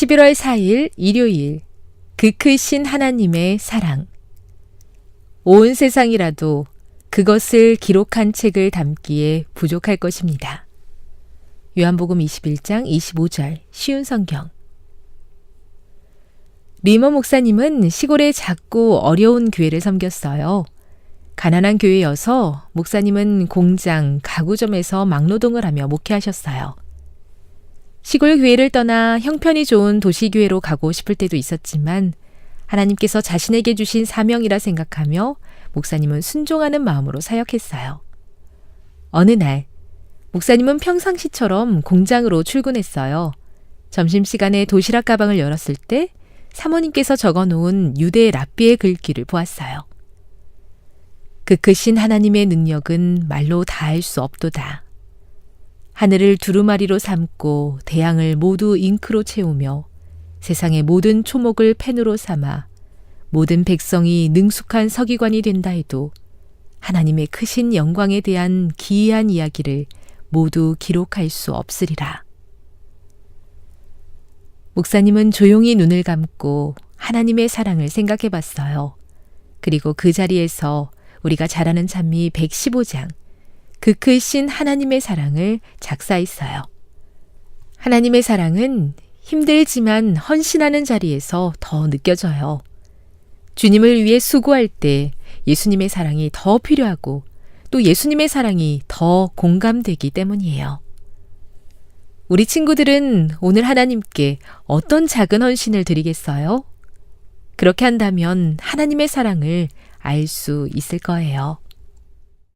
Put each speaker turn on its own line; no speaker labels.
11월 4일 일요일 그 크신 하나님의 사랑 온 세상이라도 그것을 기록한 책을 담기에 부족할 것입니다. 요한복음 21장 25절 쉬운 성경 리머 목사님은 시골의 작고 어려운 교회를 섬겼어요. 가난한 교회여서 목사님은 공장, 가구점에서 막노동을 하며 목회하셨어요. 시골 교회를 떠나 형편이 좋은 도시 교회로 가고 싶을 때도 있었지만 하나님께서 자신에게 주신 사명이라 생각하며 목사님은 순종하는 마음으로 사역했어요. 어느 날, 목사님은 평상시처럼 공장으로 출근했어요. 점심시간에 도시락 가방을 열었을 때 사모님께서 적어 놓은 유대 랍비의 글귀를 보았어요. 그 크신 하나님의 능력은 말로 다 할 수 없도다. 하늘을 두루마리로 삼고 대양을 모두 잉크로 채우며 세상의 모든 초목을 펜으로 삼아 모든 백성이 능숙한 서기관이 된다 해도 하나님의 크신 영광에 대한 기이한 이야기를 모두 기록할 수 없으리라. 목사님은 조용히 눈을 감고 하나님의 사랑을 생각해 봤어요. 그리고 그 자리에서 우리가 잘 아는 찬미 115장, 그 크신 하나님의 사랑을 작사했어요. 하나님의 사랑은 힘들지만 헌신하는 자리에서 더 느껴져요. 주님을 위해 수고할 때 예수님의 사랑이 더 필요하고 또 예수님의 사랑이 더 공감되기 때문이에요. 우리 친구들은 오늘 하나님께 어떤 작은 헌신을 드리겠어요? 그렇게 한다면 하나님의 사랑을 알 수 있을 거예요.